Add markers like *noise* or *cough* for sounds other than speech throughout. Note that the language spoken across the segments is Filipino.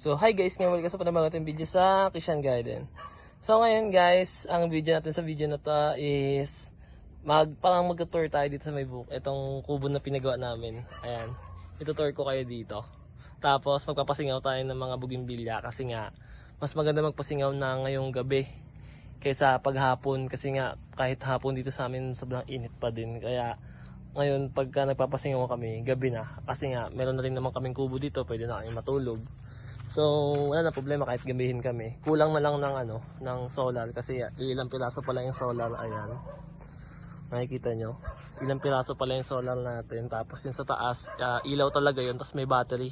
So, hi guys, ngayon welcome sa panabang video sa Christian Garden. So, ngayon guys, ang video natin sa video na to is mag parang mag-tour tayo dito sa may book. Itong kubo na pinagawa namin. Ayan. Ito-tour ko kayo dito. Tapos, magpapasingaw tayo ng mga bugimbilya kasi nga, mas maganda magpasingaw na ngayong gabi kaysa paghapon kasi nga kahit hapon dito sa amin sobrang init pa din. Kaya, ngayon pagka nagpapasingaw kami, gabi na. Kasi nga, meron na rin naman kaming kubo dito, pwede na kami matulog. So, wala na problema kahit gabihin kami. Kulang na lang ng ano, ng solar kasi ilang piraso pala yung solar, ayan. Nakikita nyo? Ilang piraso pala yung solar natin. Tapos yung sa taas, ah, ilaw talaga yun, tapos may battery.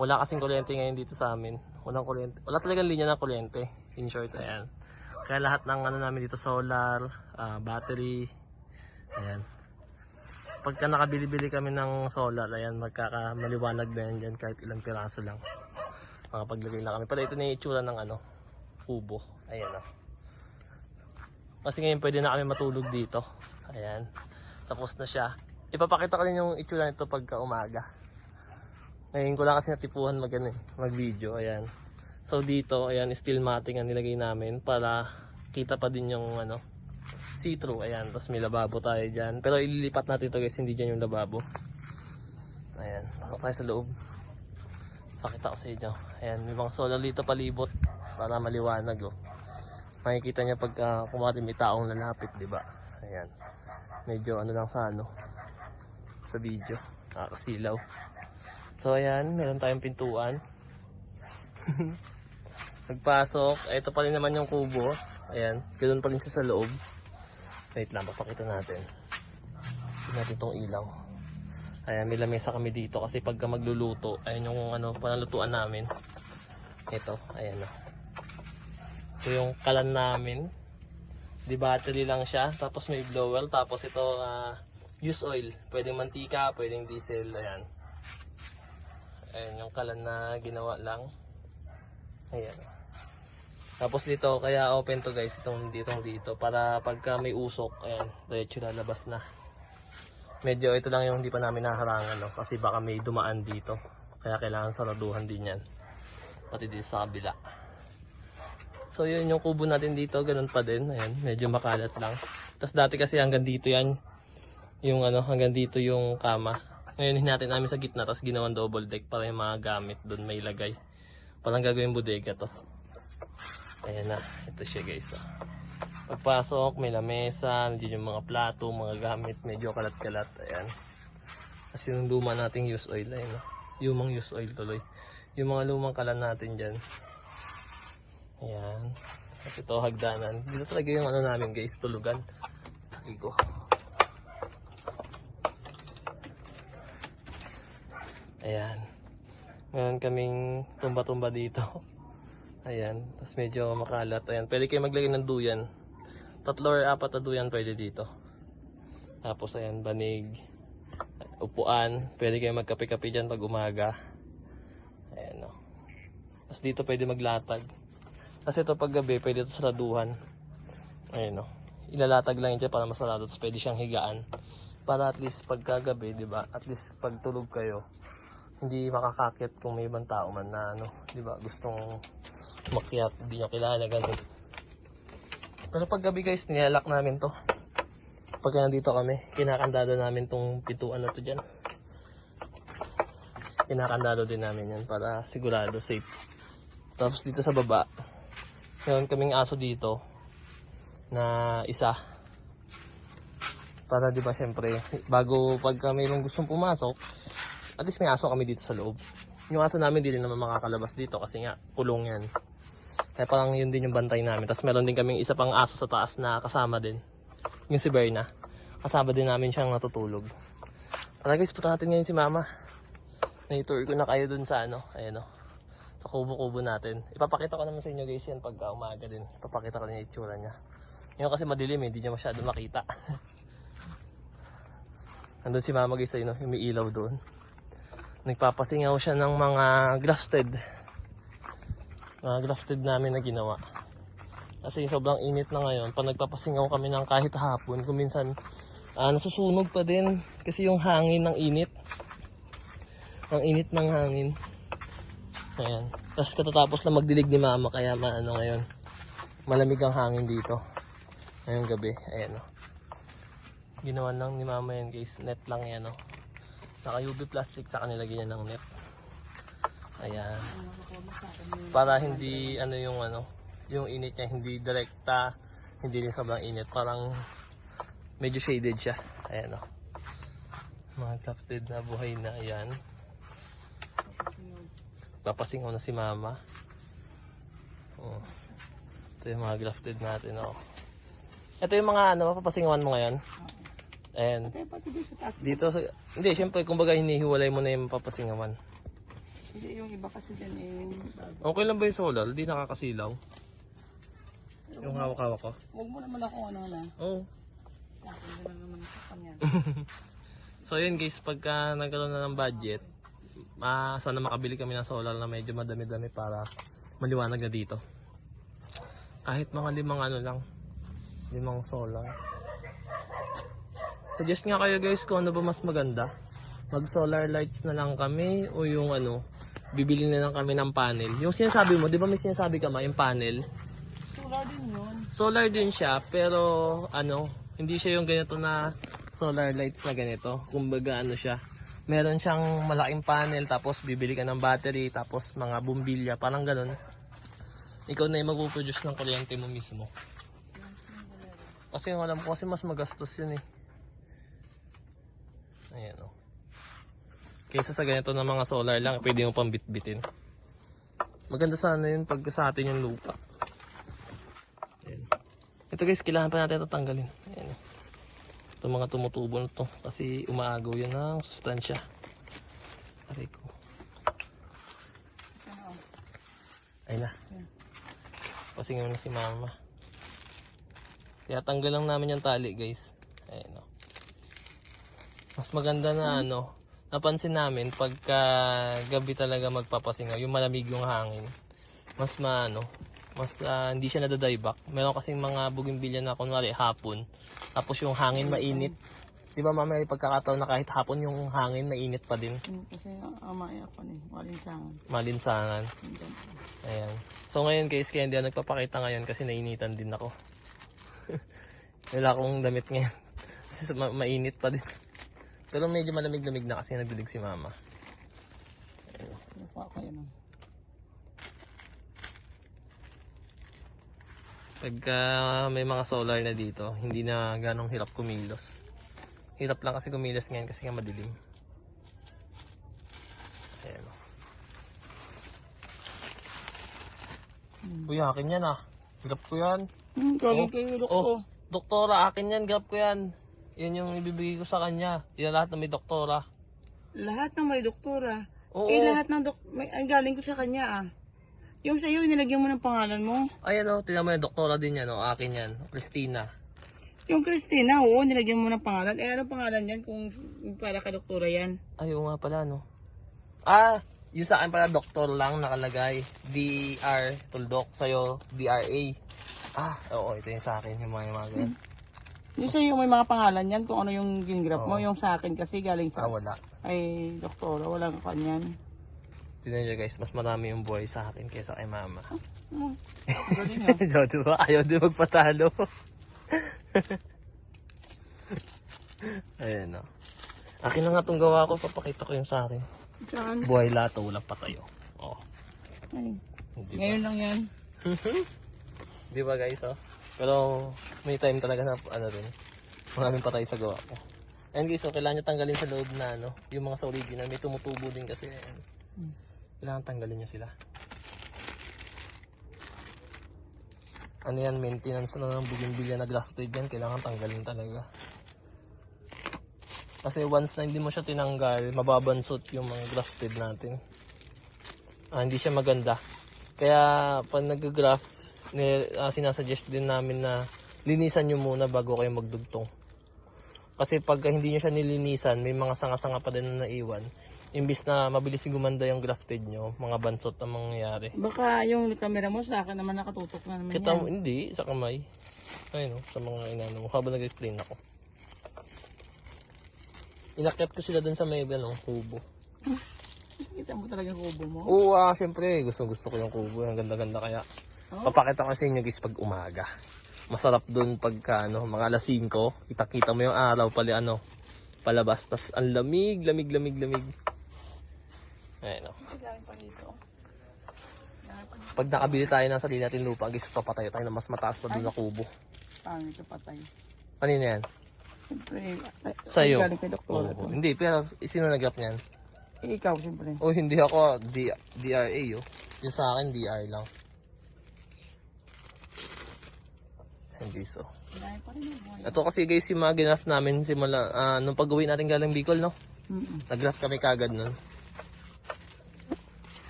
Wala kasing kuryente ngayon dito sa amin. Walang kuryente. Wala talagang linya ng kuryente. In short, ayan. Kaya lahat ng ano namin dito, solar, ah, battery, ayan. Pagka nakabili-bili kami ng solar, ayan, magkakamaliwanag na yan dyan kahit ilang piraso lang makapaglagay lang kami. Pero ito na yung itsura ng ano, kubo. Ayan o. Kasi ngayon pwede na kami matulog dito. Ayan. Tapos na siya. Ipapakita ko rin yung itsura nito pagka umaga. Ngayon ko lang kasi natipuhan mag, ano, mag video. Ayan. So dito, ayan, steel matting ang nilagay namin para kita pa din yung ano, see-through. Ayan. Tapos may lababo tayo dyan. Pero ililipat natin ito guys, hindi dyan yung lababo. Ayan. Pasok tayo sa loob. Pakita ko sa inyo. Ayan, may mga solar dito palibot para maliwanag oh. Makikita niya pag uh, kumari may taong lalapit, di ba? Ayan. Medyo ano lang sa ano sa video. Nakakasilaw. So ayan, meron tayong pintuan. *laughs* Nagpasok. Ito pa rin naman yung kubo. Ayan, ganoon pa rin siya sa loob. Wait lang, papakita natin. Natin tong ilaw. Ayan, may lamesa kami dito kasi pagka magluluto, ayan yung ano, panalutuan namin. Ito, ayan na. Ito yung kalan namin. Di battery lang siya, tapos may blower, tapos ito ah, use oil. Pwedeng mantika, pwedeng diesel, ayan. Ayan yung kalan na ginawa lang. Ayan. Tapos dito, kaya open to guys, itong dito dito, para pagka may usok, ayan, diretso lalabas na. Medyo ito lang yung hindi pa namin naharangan, no? kasi baka may dumaan dito. Kaya kailangan saraduhan din yan. Pati dito sa kabila. So yun yung kubo natin dito, ganun pa din. Ayan, medyo makalat lang. Tapos dati kasi hanggang dito yan. Yung ano, hanggang dito yung kama. Ngayon natin namin sa gitna, tapos ginawan double deck para yung mga gamit doon may lagay. Parang gagawin bodega to. Ayan na, ito siya guys. Oh. Pagpasok, may lamesa, nandiyan yung mga plato, mga gamit, medyo kalat-kalat. Ayan. Kasi yung luma nating use oil, ayun? Lumang use oil tuloy. Yung mga lumang kalan natin dyan. Ayan. Kasi ito, hagdanan. Dito talaga yung ano namin guys, tulugan. Dito. Ayan. Ngayon kaming tumba-tumba dito. *laughs* Ayan. Tapos medyo makalat. Ayan. Pwede kayo maglagay ng duyan. Tatlo or apat na duyan pwede dito. Tapos ayan, banig. Upuan. Pwede kayo magkape-kape dyan pag umaga. Ayan o. Tapos dito pwede maglatag. Kasi ito pag gabi, pwede ito saraduhan. Ayan o. Ilalatag lang dyan para masarado. Tapos pwede siyang higaan. Para at least pagkagabi, di ba? At least pag tulog kayo, hindi makakakit kung may ibang tao man na ano, di ba? Gustong makyat, hindi nyo kilala, ganun. Pero pag gabi guys, nilalak namin to. Pagka nandito kami, kinakandado namin tong pituan na to dyan. Kinakandado din namin yan para sigurado safe. Tapos dito sa baba, meron kaming aso dito na isa. Para di ba syempre, bago pagka mayroong gustong pumasok, at least may aso kami dito sa loob. Yung aso namin hindi naman makakalabas dito kasi nga kulong yan. Kaya parang yun din yung bantay namin. Tapos meron din kaming isa pang aso sa taas na kasama din. Yung si Berna. Kasama din namin siyang natutulog. Tara guys, punta natin ngayon si Mama. Na-tour ko na kayo dun sa ano. Ayan o. Sa kubo-kubo natin. Ipapakita ko naman sa inyo guys yan pagka umaga din. Ipapakita ko na yung itsura niya. Ngayon kasi madilim eh. Hindi niya masyado makita. *laughs* Nandun si Mama guys ayun o. Yung may ilaw doon. Nagpapasingaw siya ng mga grafted mga grafted namin na ginawa. Kasi sobrang init na ngayon. Pag nagpapasingaw kami ng kahit hapon, kung minsan ah, nasusunog pa din. Kasi yung hangin ng init. Ang init ng hangin. Ayan. Tapos katatapos na magdilig ni mama kaya maano ngayon. Malamig ang hangin dito. Ngayong gabi. Ayan o. Ginawa lang ni mama yan guys. Net lang yan o. Naka UV plastic sa kanila ganyan ng net. Ayan. Para hindi ano yung ano, yung init niya hindi direkta, hindi rin sobrang init. Parang medyo shaded siya. Ayan o. Mga tufted na buhay na ayan. Papasingaw na si mama. Oh. Ito yung mga grafted natin oh. Ito yung mga ano, papasingawan mo ngayon. Ayan. Dito, hindi, syempre, kumbaga hinihiwalay mo na yung papasingawan. Hindi, yung iba kasi dyan eh. Okay lang ba yung solar? Hindi nakakasilaw. Yung hawak-hawak ko. Huwag mo naman ako ano na. Oo. Lang naman sa kanya. *laughs* So yun guys, pagka nagkaroon na ng budget, ah, sana makabili kami ng solar na medyo madami-dami para maliwanag na dito. Kahit mga limang ano lang, limang solar. Suggest nga kayo guys kung ano ba mas maganda. Mag solar lights na lang kami o yung ano, bibili na lang kami ng panel. Yung sinasabi mo, di ba may sinasabi ka ma, yung panel? Solar din yun. Solar din siya, pero ano, hindi siya yung ganito na solar lights na ganito. Kumbaga ano siya, meron siyang malaking panel, tapos bibili ka ng battery, tapos mga bumbilya, parang ganun. Ikaw na yung magpuproduce ng kuryente mo mismo. Kasi yung alam ko kasi mas magastos yun eh. Ayan o. Kaysa sa ganito na mga solar lang, pwede mo pang bitbitin. Maganda sana yun pag sa atin yung lupa. Ayan. Ito guys, kailangan pa natin ito tanggalin. Ayan. Ito mga tumutubo na to kasi umaagaw yan ng sustansya. Aray ko. Ano? Ay na. Pasingin mo na si mama. Kaya tanggal lang namin yung tali guys. Ayan o. Mas maganda na ano. Napansin namin pagka gabi talaga magpapasingaw, yung malamig yung hangin. Mas maano, mas ah, hindi siya nadadayback. Meron kasing mga bugimbilya na kunwari hapon. Tapos yung hangin mainit. Di ba mama may pagkakataon na kahit hapon yung hangin mainit pa din. Hmm, Kasi amay ako ni Walinsangan. Malinsangan. Andyan. Ayan. So ngayon guys, kaya hindi ako nagpapakita ngayon kasi nainitan din ako. *laughs* Wala akong damit ngayon. *laughs* Kasi ma- mainit pa din. Pero medyo malamig-lamig na kasi nagdilig si mama. Nakuha ko yun. oh. Pagka may mga solar na dito, hindi na ganong hirap kumilos. Hirap lang kasi kumilos ngayon kasi nga madilim. Ayan o. Uy, akin yan ah. Hirap ko yan. Hmm, galing kayo dok ko. Oh, doktora, akin yan, grab ko yan. Yan yung ibibigay ko sa kanya. Yan lahat na may doktora. Lahat ng may doktora. Oo. Eh lahat ng dok... May, ang galing ko sa kanya ah. Yung sa iyo, nilagyan mo ng pangalan mo. Ayan o, tingnan mo yung doktora din yan o. Akin yan, Christina. Yung Christina, oo, nilagyan mo ng pangalan. Eh, ano pangalan yan kung para ka doktora yan? Ay, oo nga pala no. Ah, yung sa akin pala doktor lang nakalagay. DR Tuldok. Sa'yo, DRA. Ah, oo, ito yung sa akin. Yung mga, yung mga ganyan. Yung sa iyo, may mga pangalan yan kung ano yung gingrap mo. Yung sa akin kasi galing Ah, sa... wala. Ay, doktora, walang kanyan. Tignan nyo guys, mas marami yung buhay sa akin kaysa kay mama. Hmm. Galing ah. *laughs* Jojo, ayaw din magpatalo. *laughs* Ayan o. Akin na nga itong gawa ko, papakita ko yung sa akin. Saan? Buhay lato, walang patayo. Oh, Ay, di ba? ngayon lang yan. *laughs* Di ba guys, oh? Pero may time talaga na ano rin. Maraming patay sa gawa ko. And guys, so kailangan nyo tanggalin sa loob na ano, yung mga sa original. May tumutubo din kasi. Ayan. Hmm. Kailangan tanggalin nyo sila. Ano yan, maintenance na ng bougainvillea na grafted yan. Kailangan tanggalin talaga. Kasi once na hindi mo siya tinanggal, mababansot yung mga grafted natin. Ah, hindi siya maganda. Kaya pag nag-graft, ah, sinasuggest din namin na linisan nyo muna bago kayo magdugtong. Kasi pag hindi nyo siya nilinisan, may mga sanga-sanga pa din na naiwan. Imbis na mabilis gumanda yung grafted nyo, mga bansot ang mangyayari. Baka yung camera mo sa akin naman nakatutok na naman Kita yan. mo, hindi, sa kamay. Ayun, oh, sa mga inano mo, habang nag-explain ako. Inakyat ko sila dun sa may ano, kubo. *laughs* Kita mo talaga yung kubo mo. Oo, ah, syempre, gusto gusto ko yung kubo. Ang ganda-ganda kaya. Oh. Papakita ko sa inyo guys pag umaga. Masarap dun pagka ano, mga alas 5, kita-kita mo yung araw pali ano, palabas. Tas ang lamig, lamig, lamig, lamig. Ayun oh. Dito. Pag nakabili tayo ng sarili natin lupa, guys, papatayo tayo na mas mataas pa dun na kubo. Pangit ka patay. Kanina yan? Siyempre, ay, Sa'yo? Oo. Hindi, pero sino nag niyan? Eh, ikaw, siyempre. Oh, hindi ako D DRA, oh. Yung sa akin, DR lang. Hindi so. Kailangan pa rin yung buhay. Ito kasi guys, yung mga ginaf namin simula, ah, nung pag-uwi natin galing Bicol, no? Mm-mm. Nag-graph kami kagad nun.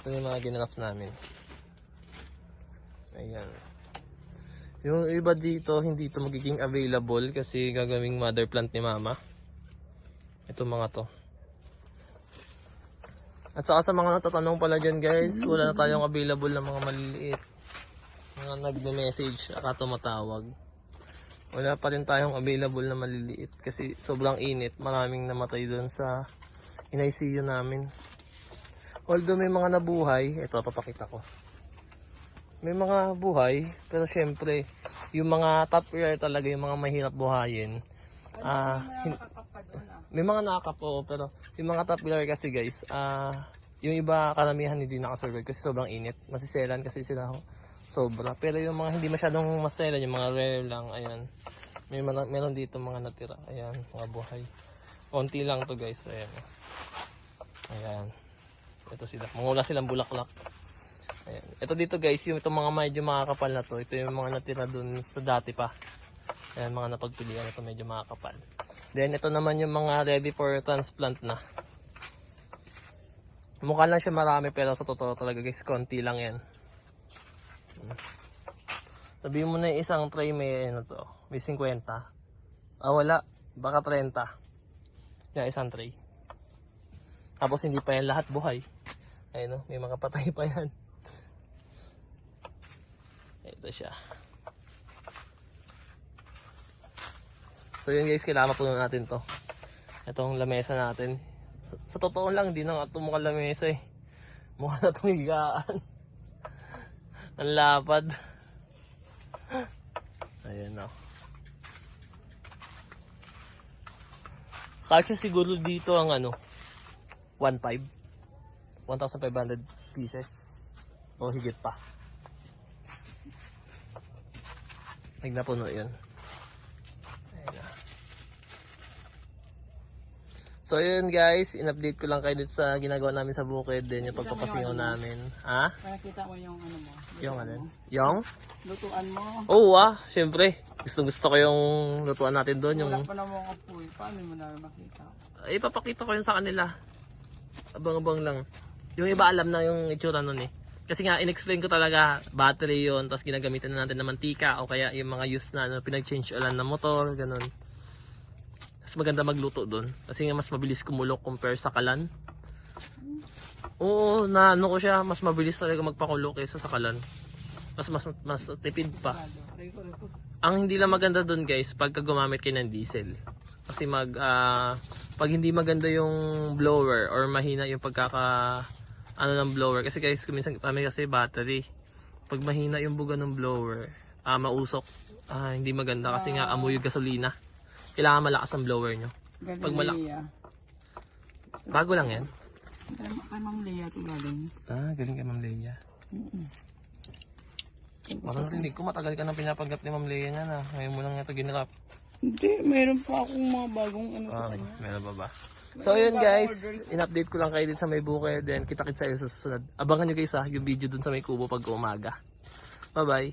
Ito yung mga ginaf namin. Ayan. Yung iba dito, hindi ito magiging available kasi gagawing mother plant ni mama. Ito mga to. At saka sa mga natatanong pala dyan guys, wala na tayong available na mga maliliit. Mga nagme-message, aka tumatawag. Wala pa rin tayong available na maliliit kasi sobrang init. Maraming namatay doon sa in-ICU namin. Although may mga nabuhay, ito papakita ko. May mga buhay, pero syempre, yung mga top tier talaga, yung mga mahirap buhayin. Ah, hin- may mga nakapo, pero yung mga top tier kasi guys, ah, yung iba karamihan hindi nakasurvive kasi sobrang init. Masiselan kasi sila ho- sobra. Pero yung mga hindi masyadong maselan, yung mga rare lang, ayan. May mana- meron dito mga natira, ayan, mga buhay. Konti lang to guys, ayan. Ayan. Ito sila. Wala silang bulaklak. Ayan. Ito dito guys, yung itong mga medyo makakapal na to. Ito yung mga natira dun sa dati pa. Ayan, mga napagpilian. Ito medyo makakapal. Then ito naman yung mga ready for transplant na. Mukha lang siya marami pero sa totoo talaga guys, konti lang yan. Sabihin mo na isang tray may ano to, may 50. Ah wala, baka 30. Yan, isang tray. Tapos hindi pa yan lahat buhay. Ayun no, may mga patay pa yan. Ito siya. So yun guys, kailangan puno natin to. Itong lamesa natin. Sa, sa totoo lang, hindi na nga ito mukhang lamesa eh. Mukha na itong higaan. *laughs* Ang lapad. Ayan o. Kasi siguro dito ang ano, 1.5. 1,500 pieces. O higit pa. Pag napuno yun. Ayan na. So yun guys, in-update ko lang kayo dito sa ginagawa namin sa bukid din yung pagpapasingaw namin. Ha? Nakakita mo yung ano mo. Yung ano? Yung? Lutuan mo. Oo ah, syempre. Gusto gusto ko yung lutuan natin doon. Yung, Wala pa naman ako po eh. Paano mo na makita? ay, papakita ko yun sa kanila. Abang-abang lang. Yung iba alam na yung itsura nun eh. Kasi nga, in-explain ko talaga, battery yon tapos ginagamitan na natin ng mantika, o kaya yung mga used na ano, pinag-change ulan na motor, ganun. Mas maganda magluto doon. Kasi nga, mas mabilis kumulok compare sa kalan. Oo, na ano ko siya, mas mabilis talaga magpakulo kaysa sa kalan. Mas, mas, mas tipid pa. Ang hindi lang maganda doon guys, pagka gumamit kayo ng diesel. Kasi mag, ah, pag hindi maganda yung blower or mahina yung pagkaka, ano ng blower. Kasi guys, minsan kami kasi battery. Pag mahina yung buga ng blower, ah, mausok. Ah, hindi maganda kasi nga amoy yung gasolina. Kailangan malakas ang blower nyo. Galing Pag malak-. Bago lang yan. Kay Ma'am Lea ito galing. Ah, galing kay Ma'am Leia. Parang narinig ko, matagal ka nang pinapagat ni Ma'am Leia niya na. Ngayon mo lang ito ginrap. Hindi, meron pa akong mga bagong ano sa Ah, kanya. meron ba ba? So yun guys, in-update ko lang kayo din sa may bukid. Then kita-kits sa susunod. Abangan nyo guys ha, yung video dun sa may kubo pag umaga. Bye bye!